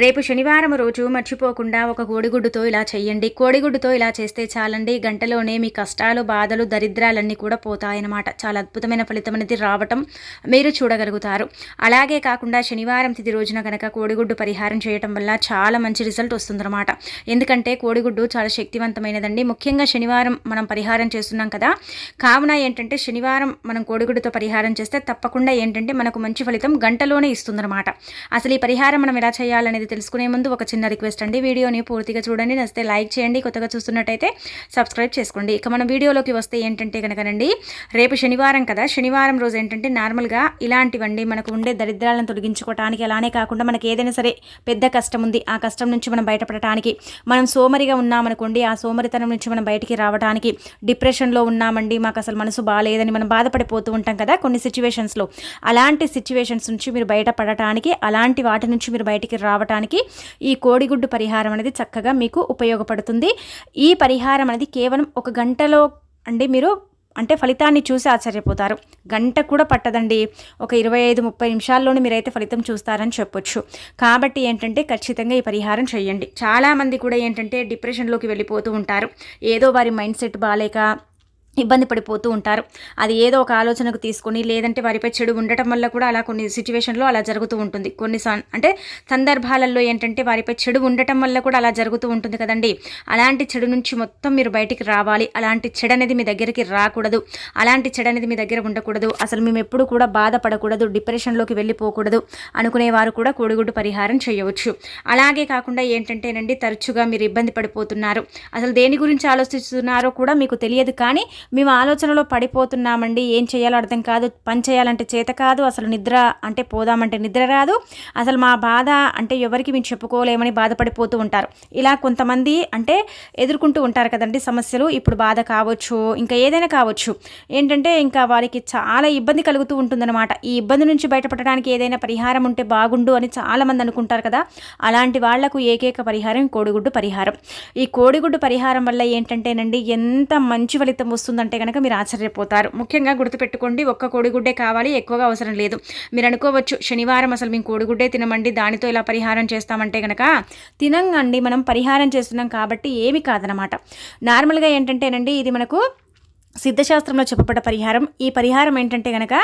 రేపు శనివారం రోజు మర్చిపోకుండా ఒక కోడిగుడ్డుతో ఇలా చేయండి కోడిగుడ్డుతో ఇలా చేస్తే చాలండి. గంటలోనే మీ కష్టాలు బాధలు దరిద్రాలన్నీ కూడా పోతాయన్నమాట. చాలా అద్భుతమైన ఫలితం అనేది రావటం మీరు చూడగలుగుతారు. అలాగే కాకుండా శనివారం తిది రోజున కనుక కోడిగుడ్డు పరిహారం చేయటం వల్ల చాలా మంచి రిజల్ట్ వస్తుందన్నమాట. ఎందుకంటే కోడిగుడ్డు చాలా శక్తివంతమైనదండి. ముఖ్యంగా శనివారం మనం పరిహారం చేస్తున్నాం కదా. కావున ఏంటంటే శనివారం మనం కోడిగుడ్డుతో పరిహారం చేస్తే తప్పకుండా ఏంటంటే మనకు మంచి ఫలితం గంటలోనే ఇస్తుందన్నమాట. అసలు ఈ పరిహారం మనం ఎలా చేయాలనేది అనేది తెలుసుకునే ముందు ఒక చిన్న రిక్వెస్ట్ అండి. వీడియోని పూర్తిగా చూడండి. నచ్చితే లైక్ చేయండి. కొత్తగా చూస్తున్నట్టయితే సబ్స్క్రైబ్ చేసుకోండి. ఇక మన వీడియోలోకి వస్తే ఏంటంటే కనుకనండి రేపు శనివారం కదా. శనివారం రోజు ఏంటంటే నార్మల్గా ఇలాంటివండి మనకు ఉండే దరిద్రాలను తొలగించుకోవటానికి అలానే కాకుండా మనకి ఏదైనా సరే పెద్ద కష్టం ఉంది ఆ కష్టం నుంచి మనం బయటపడటానికి మనం సోమరిగా ఉన్నామనుకోండి ఆ సోమరితనం నుంచి మనం బయటికి రావడానికి డిప్రెషన్లో ఉన్నామండి మాకు అసలు మనసు బాగాలేదని మనం బాధపడిపోతూ ఉంటాం కదా కొన్ని సిచ్యువేషన్స్లో అలాంటి సిచ్యువేషన్స్ నుంచి మీరు బయటపడటానికి అలాంటి వాటి నుంచి మీరు బయటికి రావటం చేసుకోవటానికి ఈ కోడిగుడ్డు పరిహారం అనేది చక్కగా మీకు ఉపయోగపడుతుంది. ఈ పరిహారం అనేది కేవలం ఒక గంటలో అండి మీరు అంటే ఫలితాన్ని చూసి ఆశ్చర్యపోతారు. గంట కూడా పట్టదండి. ఒక ఇరవై ఐదు ముప్పై నిమిషాల్లోనే మీరైతే ఫలితం చూస్తారని చెప్పొచ్చు. కాబట్టి ఏంటంటే ఖచ్చితంగా ఈ పరిహారం చేయండి. చాలామంది కూడా ఏంటంటే డిప్రెషన్లోకి వెళ్ళిపోతూ ఉంటారు. ఏదో వారి మైండ్ సెట్ బాగాలేక ఇబ్బంది పడిపోతూ ఉంటారు. అది ఏదో ఒక ఆలోచనకు తీసుకొని లేదంటే వారిపై చెడు ఉండటం వల్ల కూడా అలా కొన్ని సిచ్యువేషన్లో అలా జరుగుతూ ఉంటుంది. కొన్ని అంటే సందర్భాలలో ఏంటంటే వారిపై చెడు ఉండటం వల్ల కూడా అలా జరుగుతూ ఉంటుంది కదండి. అలాంటి చెడు నుంచి మొత్తం మీరు బయటికి రావాలి. అలాంటి చెడు అనేది మీ దగ్గరికి రాకూడదు. అలాంటి చెడు అనేది మీ దగ్గర ఉండకూడదు. అసలు మేము ఎప్పుడు కూడా బాధపడకూడదు. డిప్రెషన్లోకి వెళ్ళిపోకూడదు అనుకునేవారు కూడా కోడిగుడ్డు పరిహారం చేయవచ్చు. అలాగే కాకుండా ఏంటంటేనండి తరచుగా మీరు ఇబ్బంది పడిపోతున్నారు. అసలు దేని గురించి ఆలోచిస్తున్నారో కూడా మీకు తెలియదు కానీ మేము ఆలోచనలో పడిపోతున్నామండి. ఏం చేయాలో అర్థం కాదు. పని చేయాలంటే చేత కాదు. అసలు నిద్ర అంటే పోదామంటే నిద్ర రాదు. అసలు మా బాధ అంటే ఎవరికి మేము చెప్పుకోలేమని బాధపడిపోతూ ఉంటారు. ఇలా కొంతమంది అంటే ఎదుర్కొంటూ ఉంటారు కదండి సమస్యలు. ఇప్పుడు బాధ కావచ్చు ఇంకా ఏదైనా కావచ్చు. ఏంటంటే ఇంకా వారికి చాలా ఇబ్బంది కలుగుతూ ఉంటుందన్నమాట. ఈ ఇబ్బంది నుంచి బయటపడడానికి ఏదైనా పరిహారం ఉంటే బాగుండు అని చాలామంది అనుకుంటారు కదా. అలాంటి వాళ్ళకు ఏకైక పరిహారం కోడిగుడ్డు పరిహారం. ఈ కోడిగుడ్డు పరిహారం వల్ల ఏంటంటేనండి ఎంత మంచి ఫలితం వస్తుంది వస్తుందంటే కనుక మీరు ఆశ్చర్యపోతారు. ముఖ్యంగా గుర్తుపెట్టుకోండి ఒక్క కోడిగుడ్డే కావాలి ఎక్కువగా అవసరం లేదు. మీరు అనుకోవచ్చు శనివారం అసలు మేము కోడిగుడ్డే తినమండి దానితో ఇలా పరిహారం చేస్తామంటే కనుక తినంగండి మనం పరిహారం చేస్తున్నాం కాబట్టి ఏమి కాదనమాట నార్మల్గా ఏంటంటేనండి ఇది మనకు సిద్ధశాస్త్రంలో చెప్పబడ్డ పరిహారం. ఈ పరిహారం ఏంటంటే గనక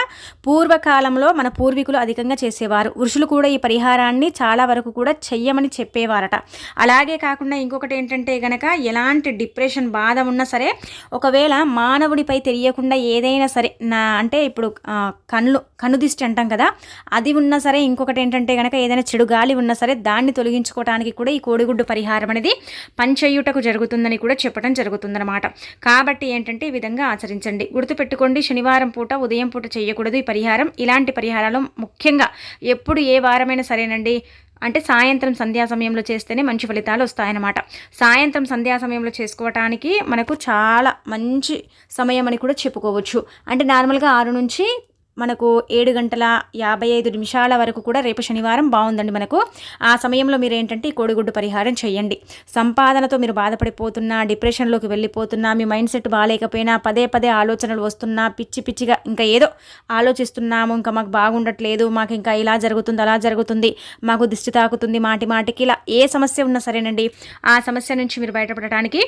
పూర్వకాలంలో మన పూర్వీకులు అధికంగా చేసేవారు. ఋషులు కూడా ఈ పరిహారాన్ని చాలా వరకు కూడా చెయ్యమని చెప్పేవారట. అలాగే కాకుండా ఇంకొకటి ఏంటంటే గనక ఎలాంటి డిప్రెషన్ బాధ ఉన్నా సరే ఒకవేళ మానవుడిపై తెలియకుండా ఏదైనా సరే నా అంటే ఇప్పుడు కళ్ళు కనుదిష్టి అంటాం కదా అది ఉన్నా సరే ఇంకొకటి ఏంటంటే గనక ఏదైనా చెడు గాలి ఉన్నా సరే దాన్ని తొలగించుకోవడానికి కూడా ఈ కోడిగుడ్డు పరిహారం అనేది పంచయ్యుటకు జరుగుతుందని కూడా చెప్పడం జరుగుతుందన్నమాట. కాబట్టి ఏంటంటే ఈ విధంగా ఖచ్చితంగా ఆచరించండి. గుర్తుపెట్టుకోండి శనివారం పూట ఉదయం పూట చేయకూడదు ఈ పరిహారం. ఇలాంటి పరిహారాలు ముఖ్యంగా ఎప్పుడు ఏ వారమైనా సరేనండి. అంటే సాయంత్రం సంధ్యా సమయంలో చేస్తేనే మంచి ఫలితాలు వస్తాయన్నమాట. సాయంత్రం సంధ్యా సమయంలో చేసుకోవటానికి మనకు చాలా మంచి సమయం అని కూడా చెప్పుకోవచ్చు. అంటే నార్మల్గా ఆరు నుంచి మనకు ఏడు గంటల యాభై ఐదు నిమిషాల వరకు కూడా రేపు శనివారం బాగుందండి మనకు. ఆ సమయంలో మీరు ఏంటంటే ఈ కోడిగుడ్డు పరిహారం చేయండి. సంపాదనతో మీరు బాధపడిపోతున్నా డిప్రెషన్లోకి వెళ్ళిపోతున్నా మీ మైండ్ సెట్ బాగాలేకపోయినా పదే పదే ఆలోచనలు వస్తున్నా పిచ్చి పిచ్చిగా ఇంకా ఏదో ఆలోచిస్తున్నాము ఇంకా మాకు బాగుండట్లేదు మాకు ఇంకా ఇలా జరుగుతుంది అలా జరుగుతుంది మాకు దిష్టి తాకుతుంది మాటి మాటికి ఇలా ఏ సమస్య ఉన్నా సరేనండి. ఆ సమస్య నుంచి మీరు బయటపడటానికి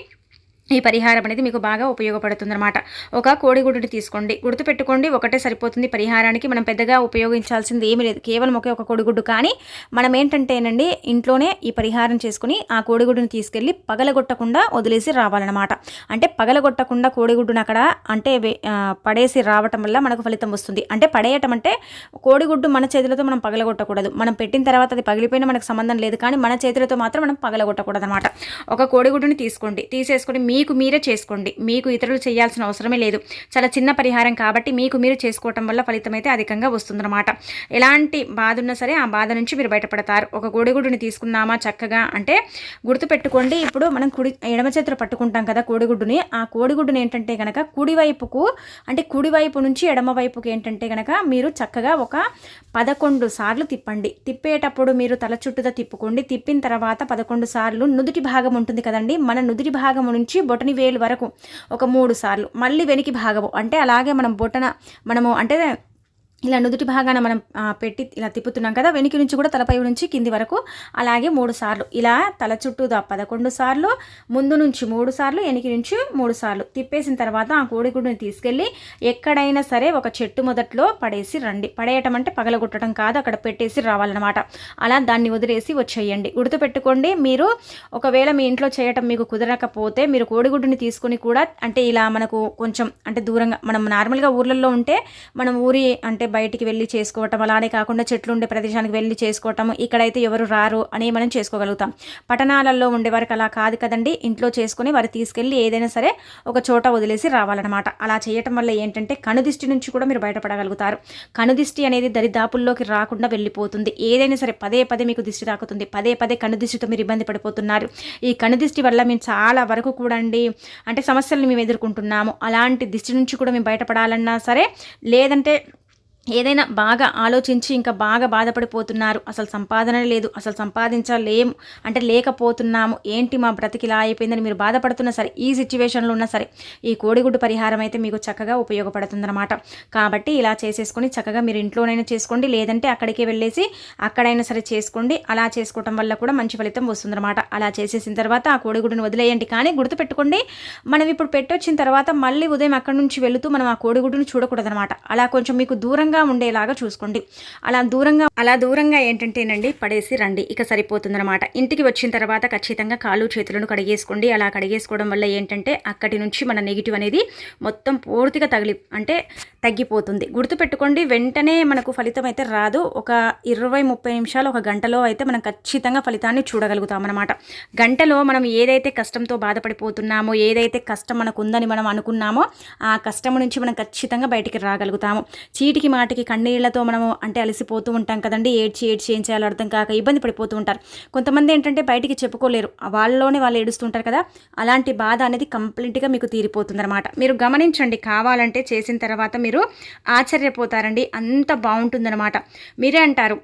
ఈ పరిహారం అనేది మీకు బాగా ఉపయోగపడుతుందన్నమాట. ఒక కోడిగుడ్డుని తీసుకోండి. గుర్తుపెట్టుకోండి ఒకటే సరిపోతుంది. పరిహారానికి మనం పెద్దగా ఉపయోగించాల్సింది ఏమీ లేదు. కేవలం ఒకే ఒక కోడిగుడ్డు కానీ మనం ఏంటంటేనండి ఇంట్లోనే ఈ పరిహారం చేసుకుని ఆ కోడిగుడ్డుని తీసుకెళ్ళి పగలగొట్టకుండా వదిలేసి రావాలన్నమాట. అంటే పగలగొట్టకుండా కోడిగుడ్డును అక్కడ అంటే పడేసి రావటం వల్ల మనకు ఫలితం వస్తుంది. అంటే పడేయటం అంటే కోడిగుడ్డు మన చేతులతో మనం పగలగొట్టకూడదు. మనం పెట్టిన తర్వాత అది పగిలిపోయినా మనకు సంబంధం లేదు. కానీ మన చేతులతో మాత్రం మనం పగలగొట్టకూడదు అనమాట ఒక కోడిగుడ్డుని తీసుకోండి. తీసేసుకొని మీ మీకు మీరే చేసుకోండి. మీకు ఇతరులు చేయాల్సిన అవసరమే లేదు. చాలా చిన్న పరిహారం కాబట్టి మీకు మీరు చేసుకోవటం వల్ల ఫలితం అయితే అధికంగా వస్తుందన్నమాట. ఎలాంటి బాధ ఉన్నా సరే ఆ బాధ నుంచి మీరు బయటపడతారు. ఒక కోడిగుడ్డుని తీసుకున్నామా చక్కగా? అంటే గుర్తుపెట్టుకోండి ఇప్పుడు మనం కుడి ఎడమ చేతులు పట్టుకుంటాం కదా కోడిగుడ్డుని. ఆ కోడిగుడ్డుని ఏంటంటే కనుక కుడివైపుకు అంటే కుడివైపు నుంచి ఎడమ వైపుకు ఏంటంటే కనుక మీరు చక్కగా ఒక పదకొండు సార్లు తిప్పండి. తిప్పేటప్పుడు మీరు తల చుట్టూతో తిప్పుకోండి. తిప్పిన తర్వాత పదకొండు సార్లు నుదుటి భాగం ఉంటుంది కదండి. మన నుదుటి భాగం నుంచి బొటని వేలు వరకు ఒక మూడు సార్లు. మళ్ళీ వెనికి భాగము. అంటే అలాగే మనం బొటన మనము అంటే ఇలా నుదుటి భాగాన మనం పెట్టి ఇలా తిప్పుతున్నాం కదా వెనుక నుంచి కూడా తలపై నుంచి కింది వరకు అలాగే మూడు సార్లు. ఇలా తల చుట్టూ పదకొండు సార్లు ముందు నుంచి మూడు సార్లు వెనక నుంచి మూడు సార్లు. తిప్పేసిన తర్వాత ఆ కోడిగుడ్డుని తీసుకెళ్ళి ఎక్కడైనా సరే ఒక చెట్టు మొదట్లో పడేసి రండి. పడేయటం అంటే పగలగొట్టడం కాదు అక్కడ పెట్టేసి రావాలన్నమాట. అలా దాన్ని వదిలేసి వచ్చేయండి. గుర్తుపెట్టుకోండి మీరు ఒకవేళ మీ ఇంట్లో చేయటం మీకు కుదరకపోతే మీరు కోడిగుడ్డుని తీసుకుని కూడా అంటే ఇలా మనకు కొంచెం అంటే దూరంగా మనం నార్మల్గా ఊర్లలో ఉంటే మనం ఊరి అంటే బయటికి వెళ్ళి చేసుకోవటం అలానే కాకుండా చెట్లు ఉండే ప్రదేశానికి వెళ్ళి చేసుకోవటం ఇక్కడైతే ఎవరు రారు అని మనం చేసుకోగలుగుతాం. పట్టణాలలో ఉండే వారికి అలా కాదు కదండి. ఇంట్లో చేసుకుని వారు తీసుకెళ్ళి ఏదైనా సరే ఒక చోట వదిలేసి రావాలన్నమాట. అలా చేయటం వల్ల ఏంటంటే కనుదిష్టి నుంచి కూడా మీరు బయటపడగలుగుతారు. కనుదిష్టి అనేది దరిదాపుల్లోకి రాకుండా వెళ్ళిపోతుంది. ఏదైనా సరే పదే పదే మీకు దిష్టి తాకుతుంది. పదే పదే కనుదిష్టితో మీరు ఇబ్బంది పడిపోతున్నారు. ఈ కనుదిష్టి వల్ల మేము చాలా వరకు కూడా అండి అంటే సమస్యలను మేము ఎదుర్కొంటున్నాము. అలాంటి దిష్టి నుంచి కూడా మేము బయటపడాలన్నా సరే లేదంటే ఏదైనా బాగా ఆలోచించి ఇంకా బాగా బాధపడిపోతున్నారు. అసలు సంపాదన లేదు అసలు సంపాదించలేము అంటే లేకపోతున్నాము. ఏంటి మా బ్రతికి ఇలా అయిపోయిందని మీరు బాధపడుతున్నా సరే ఈ సిచ్యువేషన్లో ఉన్నా సరే ఈ కోడిగుడ్డు పరిహారం అయితే మీకు చక్కగా ఉపయోగపడుతుందన్నమాట. కాబట్టి ఇలా చేసేసుకొని చక్కగా మీరు ఇంట్లోనైనా చేసుకోండి లేదంటే అక్కడికే వెళ్ళేసి అక్కడైనా సరే చేసుకోండి. అలా చేసుకోవటం వల్ల కూడా మంచి ఫలితం వస్తుందన్నమాట. అలా చేసేసిన తర్వాత ఆ కోడిగుడ్డును వదిలేయండి. కానీ గుర్తుపెట్టుకోండి మనం ఇప్పుడు పెట్టొచ్చిన తర్వాత మళ్ళీ ఉదయం అక్కడి నుంచి వెళుతూ మనం ఆ కోడిగుడ్డును చూడకూడదనమాట అలా కొంచెం మీకు దూరంగా దూరంగా ఉండేలాగా చూసుకోండి. అలా దూరంగా అలా దూరంగా ఏంటంటేనండి పడేసి రండి. ఇక సరిపోతుందన్నమాట. ఇంటికి వచ్చిన తర్వాత ఖచ్చితంగా కాళ్ళు చేతులను కడిగేసుకోండి. అలా కడిగేసుకోవడం వల్ల ఏంటంటే అక్కడి నుంచి మన నెగిటివ్ అనేది మొత్తం పూర్తిగా తగిలి అంటే తగ్గిపోతుంది. గుర్తుపెట్టుకోండి వెంటనే మనకు ఫలితం అయితే రాదు. ఒక ఇరవై ముప్పై నిమిషాలు ఒక గంటలో అయితే మనం ఖచ్చితంగా ఫలితాన్ని చూడగలుగుతాం అనమాట గంటలో మనం ఏదైతే కష్టంతో బాధపడిపోతున్నామో ఏదైతే కష్టం మనకు ఉందని మనం అనుకున్నామో ఆ కష్టం నుంచి మనం ఖచ్చితంగా బయటికి రాగలుగుతాము. చీటికి మాటికి కన్నీళ్ళతో మనము అంటే అలసిపోతూ ఉంటాం కదండి. ఏడ్చి ఏడ్చి ఏం చేయాలో అర్థం కాక ఇబ్బంది పడిపోతూ ఉంటారు. కొంతమంది ఏంటంటే బయటికి చెప్పుకోలేరు. వాళ్ళలోనే వాళ్ళు ఏడుస్తుంటారు కదా. అలాంటి బాధ అనేది కంప్లీట్గా మీకు తీరిపోతుందన్నమాట. మీరు గమనించండి. కావాలంటే చేసిన తర్వాత మీరు ఆశ్చర్యపోతారండి. అంత బాగుంటుందన్నమాట. మీరే అంటారు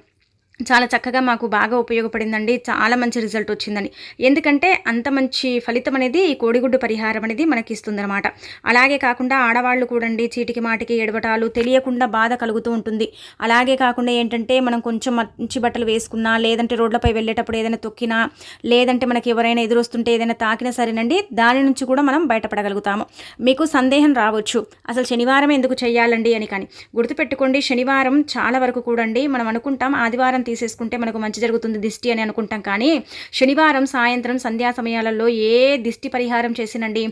చాలా చక్కగా మాకు బాగా ఉపయోగపడిందండి. చాలా మంచి రిజల్ట్ వచ్చిందని. ఎందుకంటే అంత మంచి ఫలితం అనేది ఈ కోడిగుడ్డు పరిహారం అనేది మనకి ఇస్తుందన్నమాట అలాగే కాకుండా ఆడవాళ్ళు కూడండి చీటికి మాటికి ఎడవటాలు తెలియకుండా బాధ కలుగుతూ ఉంటుంది. అలాగే కాకుండా ఏంటంటే మనం కొంచెం మంచి బట్టలు వేసుకున్నా లేదంటే రోడ్లపై వెళ్ళేటప్పుడు ఏదైనా తొక్కినా లేదంటే మనకి ఎవరైనా ఎదురొస్తుంటే ఏదైనా తాకినా సరేనండి దాని నుంచి కూడా మనం బయటపడగలుగుతాము. మీకు సందేహం రావచ్చు. అసలు శనివారం ఎందుకు చేయాలండి అని కానీ. గుర్తుపెట్టుకోండి శనివారం చాలా వరకు కూడండి మనం అనుకుంటాం ఆదివారం తీసేసుకుంటే మనకు మంచి జరుగుతుంది దిష్టి అని అనుకుంటాం. కానీ శనివారం సాయంత్రం సంధ్యా సమయాలలో ఏ దిష్టి పరిహారం చేసినండి?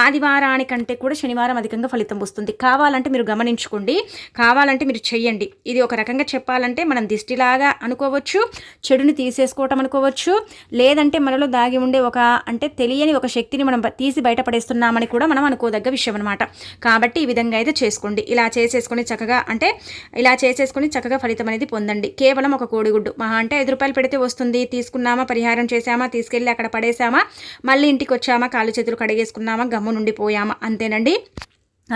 ఆదివారానికంటే కూడా శనివారం అధికంగా ఫలితం వస్తుంది. కావాలంటే మీరు గమనించుకోండి. కావాలంటే మీరు చెయ్యండి. ఇది ఒక రకంగా చెప్పాలంటే మనం దిష్టిలాగా అనుకోవచ్చు చెడుని తీసేసుకోవటం అనుకోవచ్చు లేదంటే మనలో దాగి ఉండే ఒక అంటే తెలియని ఒక శక్తిని మనం తీసి బయటపడేస్తున్నామని కూడా మనం అనుకోదగ్గ విషయం అనమాట కాబట్టి ఈ విధంగా అయితే చేసుకోండి. ఇలా చేసేసుకొని చక్కగా అంటే ఇలా చేసేసుకొని చక్కగా ఫలితం అనేది పొందండి. కేవలం ఒక కోడిగుడ్డు. మహా అంటే ఐదు రూపాయలు పెడితే వస్తుంది. తీసుకున్నామా పరిహారం చేసామా తీసుకెళ్ళి అక్కడ పడేసామా మళ్ళీ ఇంటికి వచ్చామా కాళ్ళు చేతులు కడిగేసుకున్నామా గమ్ము నుండి పోయామా అంతేనండి?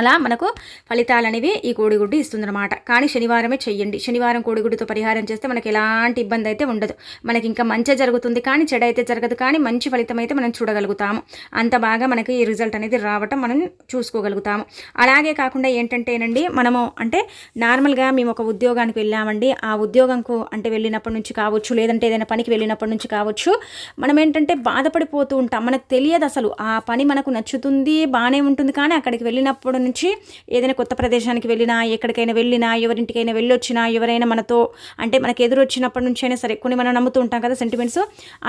అలా మనకు ఫలితాలు అనేవి ఈ కోడిగుడ్డు ఇస్తుందన్నమాట. కానీ శనివారమే చెయ్యండి. శనివారం కోడిగుడ్డుతో పరిహారం చేస్తే మనకి ఎలాంటి ఇబ్బంది అయితే ఉండదు. మనకి ఇంకా మంచి జరుగుతుంది కానీ చెడ అయితే జరగదు కానీ మంచి ఫలితం అయితే మనం చూడగలుగుతాము. అంత బాగా మనకి ఈ రిజల్ట్ అనేది రావటం మనం చూసుకోగలుగుతాము. అలాగే కాకుండా ఏంటంటేనండి మనము అంటే నార్మల్గా మేము ఒక ఉద్యోగానికి వెళ్ళామండి. ఆ ఉద్యోగంకు అంటే వెళ్ళినప్పటి నుంచి కావచ్చు లేదంటే ఏదైనా పనికి వెళ్ళినప్పటి నుంచి కావచ్చు మనం ఏంటంటే బాధపడిపోతూ ఉంటాం. మనకు తెలియదు అసలు. ఆ పని మనకు నచ్చుతుంది బాగానే ఉంటుంది కానీ అక్కడికి వెళ్ళినప్పుడు నుంచి ఏదైనా కొత్త ప్రదేశానికి వెళ్ళినా ఎక్కడికైనా వెళ్ళినా ఎవరింటికైనా వెళ్ళొచ్చినా ఎవరైనా మనతో అంటే మనకు ఎదురొచ్చినప్పటి నుంచి అయినా సరే కొన్ని మనం నమ్ముతూ ఉంటాం కదా సెంటిమెంట్స్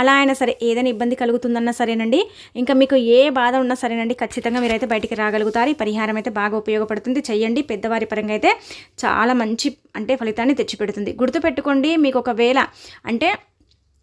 అలా అయినా సరే ఏదైనా ఇబ్బంది కలుగుతుందన్నా సరేనండి. ఇంకా మీకు ఏ బాధ ఉన్నా సరేనండి ఖచ్చితంగా మీరైతే బయటికి రాగలుగుతారు. ఈ పరిహారం అయితే బాగా ఉపయోగపడుతుంది. చెయ్యండి. పెద్దవారి పరంగా అయితే చాలా మంచి అంటే ఫలితాన్ని తెచ్చిపెడుతుంది. గుర్తుపెట్టుకోండి మీకు ఒకవేళ అంటే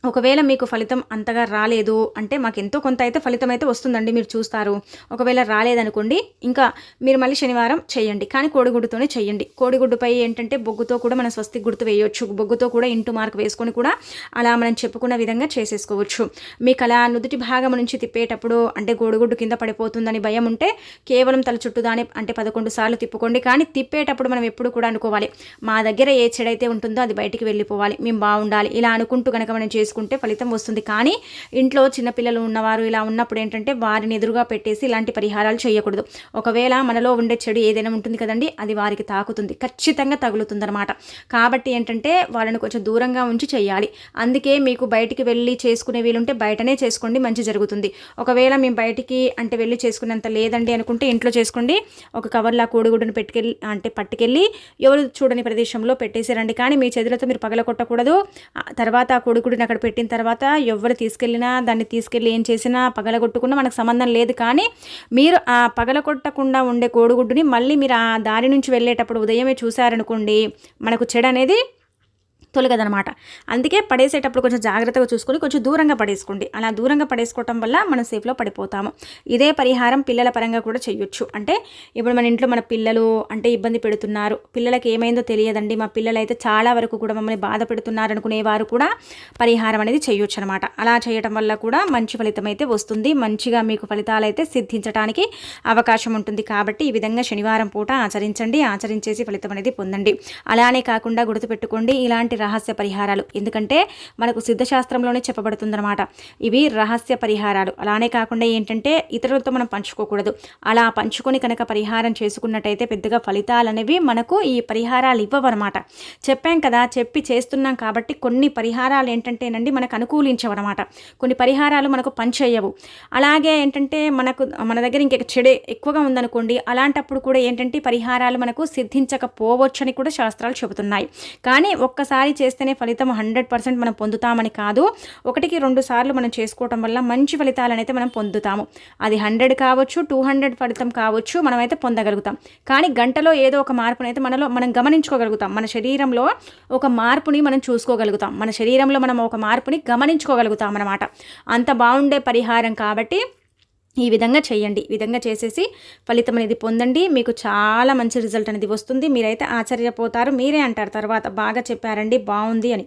ఒకవేళ మీకు ఫలితం అంతగా రాలేదు అంటే మాకు ఎంతో కొంత అయితే ఫలితం అయితే వస్తుందండి మీరు చూస్తారు. ఒకవేళ రాలేదనుకోండి ఇంకా మీరు మళ్ళీ శనివారం చేయండి. కానీ కోడిగుడ్డుతోనే చేయండి. కోడిగుడ్డుపై ఏంటంటే బొగ్గుతో కూడా మనం స్వస్తి గుర్తు వేయొచ్చు. బొగ్గుతో కూడా ఇంటూ మార్క్ వేసుకొని కూడా అలా మనం చెప్పుకున్న విధంగా చేసేసుకోవచ్చు. మీకు అలా నుదుటి భాగం నుంచి తిప్పేటప్పుడు అంటే కోడిగుడ్డు కింద పడిపోతుందని భయం ఉంటే కేవలం తల చుట్టూ దాని అంటే పదకొండు సార్లు తిప్పుకోండి. కానీ తిప్పేటప్పుడు మనం ఎప్పుడు కూడా అనుకోవాలి మా దగ్గర ఏ చెడైతే ఉంటుందో అది బయటికి వెళ్ళిపోవాలి మేము బాగుండాలి ఇలా అనుకుంటూ కనుక మనం చేసి చేసుకుంటే ఫలితం వస్తుంది. కానీ ఇంట్లో చిన్నపిల్లలు ఉన్నవారు ఇలా ఉన్నప్పుడు ఏంటంటే వారిని ఎదురుగా పెట్టేసి ఇలాంటి పరిహారాలు చేయకూడదు. ఒకవేళ మనలో ఉండే చెడు ఏదైనా ఉంటుంది కదండి అది వారికి తాకుతుంది. ఖచ్చితంగా తగులుతుందన్నమాట. కాబట్టి ఏంటంటే వాళ్ళని కొంచెం దూరంగా ఉంచి చేయాలి. అందుకే మీకు బయటికి వెళ్ళి చేసుకునే వీలుంటే బయటనే చేసుకోండి మంచి జరుగుతుంది. ఒకవేళ మేము బయటికి అంటే వెళ్ళి చేసుకునేంత లేదండి అనుకుంటే ఇంట్లో చేసుకోండి. ఒక కవర్లా కోడిగుడ్డును పెట్టుకెళ్ళి అంటే పట్టుకెళ్ళి ఎవరు చూడని ప్రదేశంలో పెట్టేసారండి. కానీ మీ చేతులతో మీరు పగల కొట్టకూడదు ఆ తర్వాత ఆ కోడిగుడ్డుని అక్కడ పెట్టిన తర్వాత ఎవరు తీసుకెళ్ళినా దాన్ని తీసుకెళ్ళి ఏం చేసినా పగలగొట్టుకున్నా మనకు సంబంధం లేదు. కానీ మీరు ఆ పగలగొట్టకుండా ఉండే కోడిగుడ్డుని మళ్ళీ మీరు ఆ దారి నుంచి వెళ్ళేటప్పుడు ఉదయమే చూసారనుకోండి మనకు చెడు అనేది తొలగదనమాట. అందుకే పడేసేటప్పుడు కొంచెం జాగ్రత్తగా చూసుకొని కొంచెం దూరంగా పడేసుకోండి. అలా దూరంగా పడేసుకోవటం వల్ల మనం సేఫ్లో పడిపోతాము. ఇదే పరిహారం పిల్లల పరంగా కూడా చేయొచ్చు అంటే ఇప్పుడు మన ఇంట్లో మన పిల్లలు అంటే ఇబ్బంది పెడుతున్నారు. పిల్లలకి ఏమైందో తెలియదండి. మా పిల్లలు అయితే చాలా వరకు కూడా మమ్మల్ని బాధ పెడుతున్నారు అనుకునేవారు కూడా పరిహారం అనేది చేయొచ్చు అనమాట అలా చేయటం వల్ల కూడా మంచి ఫలితం అయితే వస్తుంది. మంచిగా మీకు ఫలితాలు అయితే సిద్ధించడానికి అవకాశం ఉంటుంది. కాబట్టి ఈ విధంగా శనివారం పూట ఆచరించండి. ఆచరించేసి ఫలితం అనేది పొందండి. అలానే కాకుండా గుర్తుపెట్టుకోండి. ఇలాంటి రహస్య పరిహారాలు. ఎందుకంటే మనకు సిద్ధశాస్త్రంలోనే చెప్పబడుతుందన్నమాట. ఇవి రహస్య పరిహారాలు. అలానే కాకుండా ఏంటంటే ఇతరులతో మనం పంచుకోకూడదు. అలా పంచుకొని కనుక పరిహారం చేసుకున్నట్టయితే పెద్దగా ఫలితాలు అనేవి మనకు ఈ పరిహారాలు ఇవ్వవన్నమాట. చెప్పాం కదా చెప్పి చేస్తున్నాం కాబట్టి కొన్ని పరిహారాలు ఏంటంటేనండి మనకు అనుకూలించవన్నమాట. కొన్ని పరిహారాలు మనకు పనిచేయవు అలాగే ఏంటంటే మనకు మన దగ్గర ఇంకా చెడే ఎక్కువగా ఉందనుకోండి అలాంటప్పుడు కూడా ఏంటంటే పరిహారాలు మనకు సిద్ధించకపోవచ్చని కూడా శాస్త్రాలు చెబుతున్నాయి. కానీ ఒక్కసారి చేస్తేనే ఫలితం హండ్రెడ్ పర్సెంట్ మనం పొందుతామని కాదు. ఒకటికి రెండు సార్లు మనం చేసుకోవటం వల్ల మంచి ఫలితాలను అయితే మనం పొందుతాము. అది హండ్రెడ్ కావచ్చు టూ హండ్రెడ్ ఫలితం కావచ్చు మనమైతే పొందగలుగుతాం. కానీ గంటలో ఏదో ఒక మార్పునైతే మనలో మనం గమనించుకోగలుగుతాం. మన శరీరంలో ఒక మార్పుని మనం చూసుకోగలుగుతాం. మన శరీరంలో మనం ఒక మార్పుని గమనించుకోగలుగుతాం అన్నమాట అంత బాగుండే పరిహారం కాబట్టి ఈ విధంగా చేయండి. ఈ విధంగా చేసేసి ఫలితం అనేది పొందండి. మీకు చాలా మంచి రిజల్ట్ అనేది వస్తుంది. మీరైతే ఆశ్చర్యపోతారు. మీరే అంటారు. తర్వాత బాగా చెప్పారండి. బాగుంది అని.